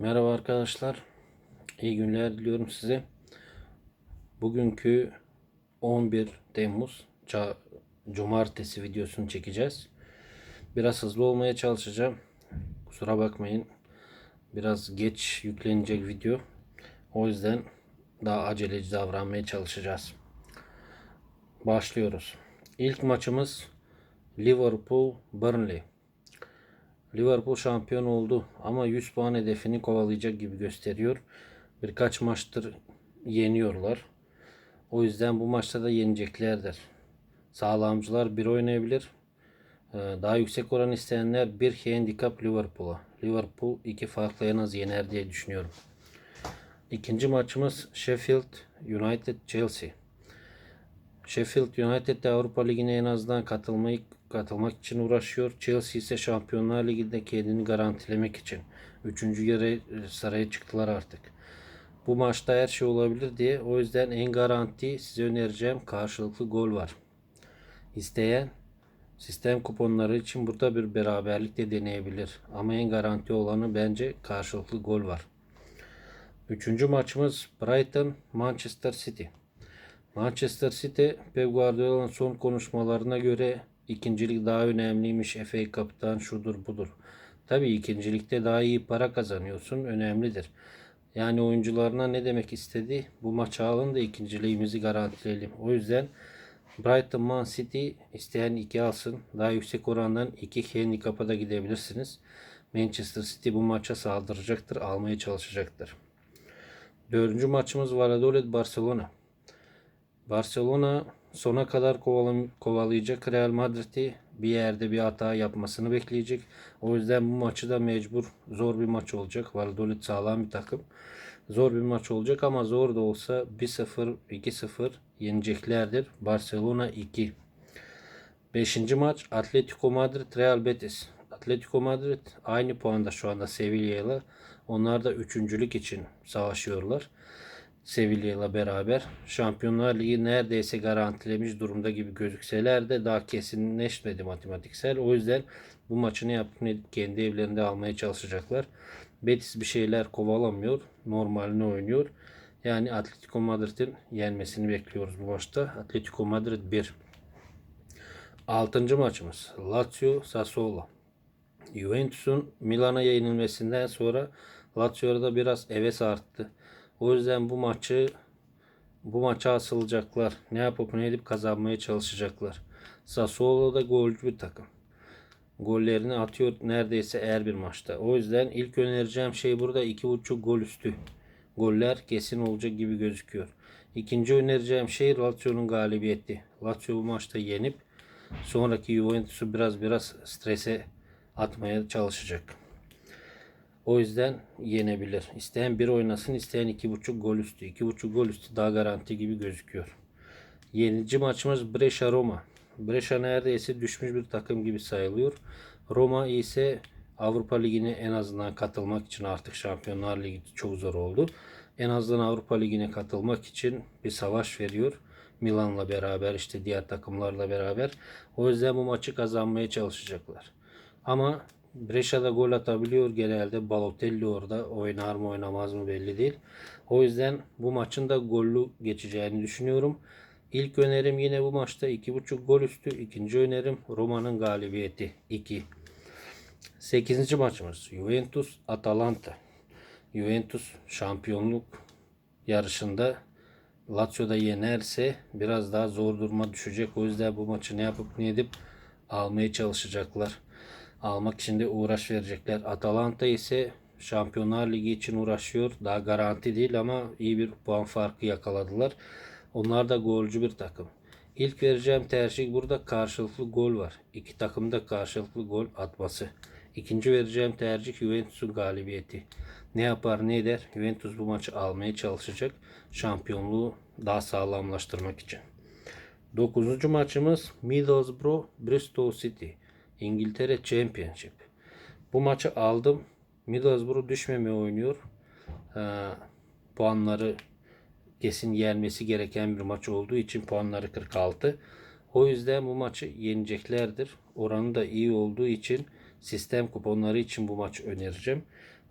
Merhaba arkadaşlar. İyi günler diliyorum size. Bugünkü 11 Temmuz Cumartesi videosunu çekeceğiz. Biraz hızlı olmaya çalışacağım. Kusura bakmayın. Biraz geç yüklenecek video. O yüzden daha aceleci davranmaya çalışacağız. Başlıyoruz. İlk maçımız Liverpool Burnley. Liverpool şampiyon oldu ama 100 puan hedefini kovalayacak gibi gösteriyor. Birkaç maçtır yeniyorlar. O yüzden bu maçta da yeneceklerdir. Sağlamcılar bir oynayabilir. Ee, Daha yüksek oran isteyenler bir handicap Liverpool'a. Liverpool iki farklı en az yener diye düşünüyorum. İkinci maçımız Sheffield United Chelsea. Sheffield United de Avrupa Ligi'ne en azından katılmayı katılmak için uğraşıyor. Chelsea ise Şampiyonlar Ligi'nde kendini garantilemek için. Üçüncü yere saraya çıktılar artık. Bu maçta her şey olabilir diye o yüzden en garanti size önereceğim karşılıklı gol var. İsteyen sistem kuponları için burada bir beraberlik de deneyebilir. Ama en garanti olanı bence karşılıklı gol var. Üçüncü maçımız Brighton Manchester City. Manchester City Pep Guardiola'nın son konuşmalarına göre ikincilik daha önemliymiş. FA Cup'tan şudur budur. Tabii ikincilikte daha iyi para kazanıyorsun. Önemlidir. Yani oyuncularına ne demek istedi? Bu maçı alın da ikinciliğimizi garantileyelim. O yüzden Brighton Man City isteyen iki alsın. Daha yüksek orandan iki handicap'a da gidebilirsiniz. Manchester City bu maça saldıracaktır. Almaya çalışacaktır. Dördüncü maçımız Valladolid Barcelona. Barcelona sona kadar kovalayacak Real Madrid'i bir yerde bir hata yapmasını bekleyecek. O yüzden bu maçı da mecbur zor bir maç olacak. Valladolid sağlam bir takım. Zor bir maç olacak ama zor da olsa 1-0, 2-0 yeneceklerdir. Barcelona 2. Beşinci maç Atletico Madrid Real Betis. Atletico Madrid aynı puanda şu anda Sevilla'yla. Onlar da üçüncülük için savaşıyorlar. Sevilla'yla beraber Şampiyonlar Ligi neredeyse garantilemiş durumda gibi gözükseler de daha kesinleşmedi matematiksel. O yüzden bu maçı ne yapıp kendi evlerinde almaya çalışacaklar. Betis bir şeyler kovalamıyor. Normalini oynuyor. Yani Atletico Madrid'in yenmesini bekliyoruz bu maçta. Atletico Madrid 1. Altıncı maçımız Lazio Sassuolo. Juventus'un Milan'a yenilmesinden sonra Lazio'da biraz heves arttı. O yüzden bu maçı bu maça asılacaklar. Ne yapıp ne edip kazanmaya çalışacaklar. Sassuolo da golcü bir takım. Gollerini atıyor neredeyse her bir maçta. O yüzden ilk önereceğim şey burada 2.5 gol üstü. Goller kesin olacak gibi gözüküyor. İkinci önereceğim şey Lazio'nun galibiyeti. Lazio bu maçta yenip sonraki Juventus'u biraz biraz strese atmaya çalışacak. O yüzden yenebilir. İsteyen bir oynasın, isteyen 2.5 gol üstü. 2.5 gol üstü daha garanti gibi gözüküyor. Yenici maçımız Brescia Roma. Brescia neredeyse düşmüş bir takım gibi sayılıyor. Roma ise Avrupa Ligi'ne en azından katılmak için artık Şampiyonlar Ligi çok zor oldu. En azından Avrupa Ligi'ne katılmak için bir savaş veriyor. Milan'la beraber işte diğer takımlarla beraber. O yüzden bu maçı kazanmaya çalışacaklar. Ama Brescia'da gol atabiliyor genelde. Balotelli orada oynar mı oynamaz mı belli değil. O yüzden bu maçın da gollü geçeceğini düşünüyorum. İlk önerim yine bu maçta 2.5 gol üstü. İkinci önerim Roma'nın galibiyeti 2. 8. maçımız Juventus Atalanta. Juventus şampiyonluk yarışında Lazio'da yenerse biraz daha zor duruma düşecek. O yüzden bu maçı ne yapıp ne edip almaya çalışacaklar. Almak için de uğraş verecekler. Atalanta ise Şampiyonlar Ligi için uğraşıyor. Daha garanti değil ama iyi bir puan farkı yakaladılar. Onlar da golcü bir takım. İlk vereceğim tercih burada karşılıklı gol var. İki takım da karşılıklı gol atması. İkinci vereceğim tercih Juventus'un galibiyeti. Ne yapar ne eder? Juventus bu maçı almaya çalışacak. Şampiyonluğu daha sağlamlaştırmak için. Dokuzuncu maçımız Middlesbrough Bristol City. İngiltere Championship. Bu maçı aldım. Middlesbrough düşmemeye oynuyor. Ee, puanları kesin yenmesi gereken bir maç olduğu için puanları 46. O yüzden bu maçı yeneceklerdir. Oranı da iyi olduğu için sistem kuponları için bu maçı önereceğim.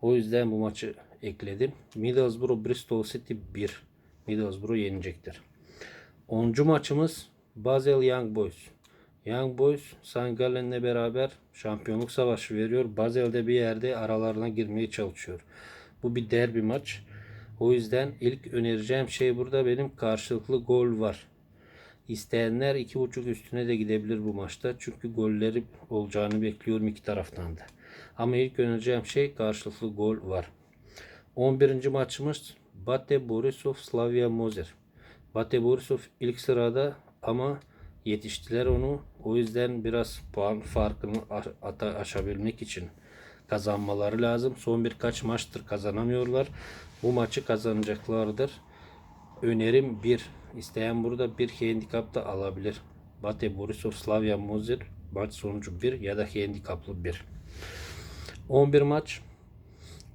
O yüzden bu maçı ekledim. Middlesbrough Bristol City 1. Middlesbrough yenecektir. 10. maçımız Basel Young Boys. Young Boys St. Gallen'le beraber şampiyonluk savaşı veriyor. Basel'de bir yerde aralarına girmeye çalışıyor. Bu bir derbi maç. O yüzden ilk önereceğim şey burada benim karşılıklı gol var. İsteyenler 2.5 üstüne de gidebilir bu maçta. Çünkü golleri olacağını bekliyorum iki taraftan da. Ama ilk önereceğim şey karşılıklı gol var. 11. maçımız Bate Borisov Slavia Mozer. Bate Borisov ilk sırada ama yetiştiler onu. O yüzden biraz puan farkını aşabilmek için kazanmaları lazım. Son birkaç maçtır kazanamıyorlar. Bu maçı kazanacaklardır. Önerim 1. İsteyen burada bir handikap da alabilir. Bate Borisov Slavia Mozer maç sonucu 1 ya da handikaplı 1. 11 maç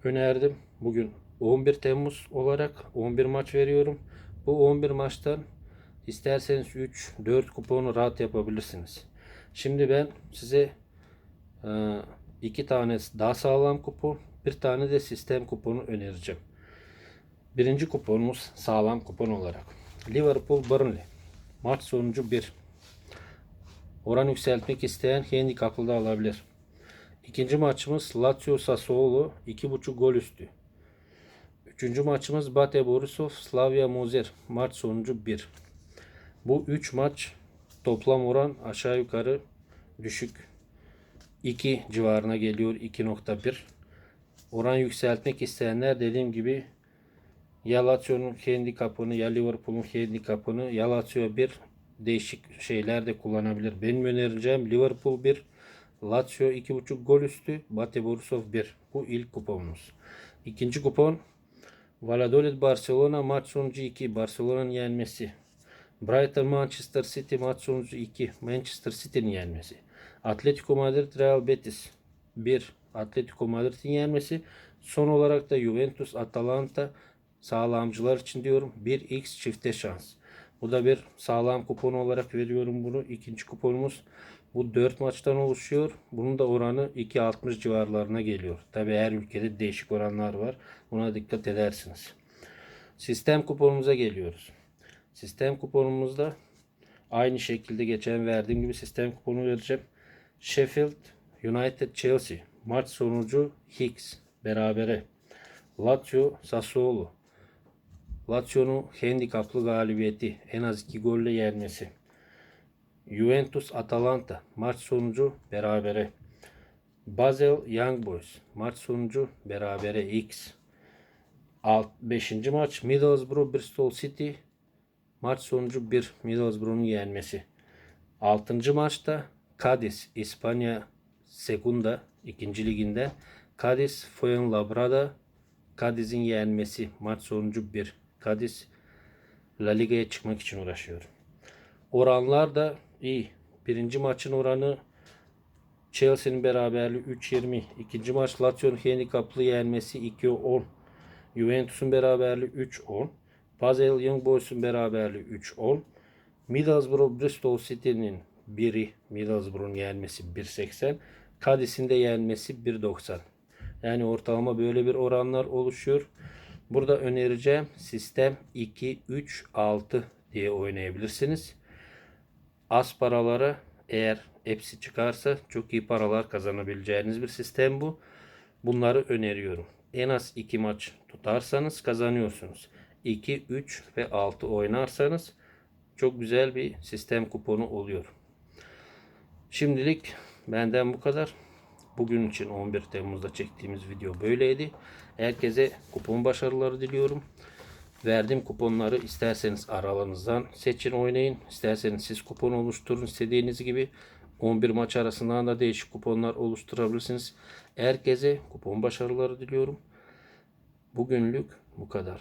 önerdim. Bugün 11 Temmuz olarak 11 maç veriyorum. Bu 11 maçtan isterseniz 3 4 kuponu rahat yapabilirsiniz. Şimdi ben size e, iki tane daha sağlam kupon, bir tane de sistem kuponu önereceğim. Birinci kuponumuz sağlam kupon olarak. Liverpool Burnley. Maç sonucu 1. Oran yükseltmek isteyen handikaplı da alabilir. İkinci maçımız Lazio Sassuolo 2.5 gol üstü. Üçüncü maçımız Bate Borisov Slavia Mozer. Maç sonucu 1. Bu 3 maç toplam oran aşağı yukarı düşük. 2 civarına geliyor 2.1. Oran yükseltmek isteyenler dediğim gibi ya Lazio'nun handikapını ya Liverpool'un handikapını ya Lazio 1 değişik şeyler de kullanabilir. Benim önereceğim Liverpool 1, Lazio 2.5 gol üstü, Bate Borisov 1. Bu ilk kuponumuz. İkinci kupon Valladolid Barcelona maç sonucu 2. Barcelona'nın yenmesi. Brighton Manchester City maç sonucu 2. Manchester City'nin yenmesi. Atletico Madrid Real Betis 1. Atletico Madrid'in yenmesi. Son olarak da Juventus Atalanta sağlamcılar için diyorum 1x çifte şans. Bu da bir sağlam kupon olarak veriyorum bunu. İkinci kuponumuz bu 4 maçtan oluşuyor. Bunun da oranı 2.60 civarlarına geliyor. Tabi her ülkede değişik oranlar var. Buna dikkat edersiniz. Sistem kuponumuza geliyoruz. Sistem kuponumuzda aynı şekilde geçen verdiğim gibi sistem kuponu vereceğim. Sheffield United Chelsea maç sonucu Hicks berabere. Lazio Sassuolo Lazio'nun handikaplı galibiyeti en az 2 golle yenmesi. Juventus Atalanta maç sonucu berabere. Basel Young Boys maç sonucu berabere X. 5. maç Middlesbrough Bristol City maç sonucu 1 Middlesbrough'un yenmesi. 6. maçta Cadiz İspanya Segunda 2. liginde Cadiz Fuenlabrada Cadiz'in yenmesi maç sonucu 1. Cadiz La Liga'ya çıkmak için uğraşıyor. Oranlar da iyi. Birinci maçın oranı Chelsea'nin beraberliği 3.20. İkinci maç Lazio'nun handikaplı yenmesi 2.10. Juventus'un beraberliği 3.10. Basel Young Boys'un beraberliği 3.10. Middlesbrough Bristol City'nin biri Middlesbrough'un yenmesi 1.80. Cadiz'in de yenmesi 1.90. Yani ortalama böyle bir oranlar oluşuyor. Burada önereceğim sistem 2, 3, 6 diye oynayabilirsiniz. Az paralara eğer hepsi çıkarsa çok iyi paralar kazanabileceğiniz bir sistem bu. Bunları öneriyorum. En az 2 maç tutarsanız kazanıyorsunuz. 2, 3 ve 6 oynarsanız çok güzel bir sistem kuponu oluyor. Şimdilik benden bu kadar. Bugün için 11 Temmuz'da çektiğimiz video böyleydi. Herkese kupon başarıları diliyorum. Verdiğim kuponları isterseniz aralarınızdan seçin oynayın. İsterseniz siz kupon oluşturun istediğiniz gibi. 11 maç arasından da değişik kuponlar oluşturabilirsiniz. Herkese kupon başarıları diliyorum. Bugünlük bu kadar.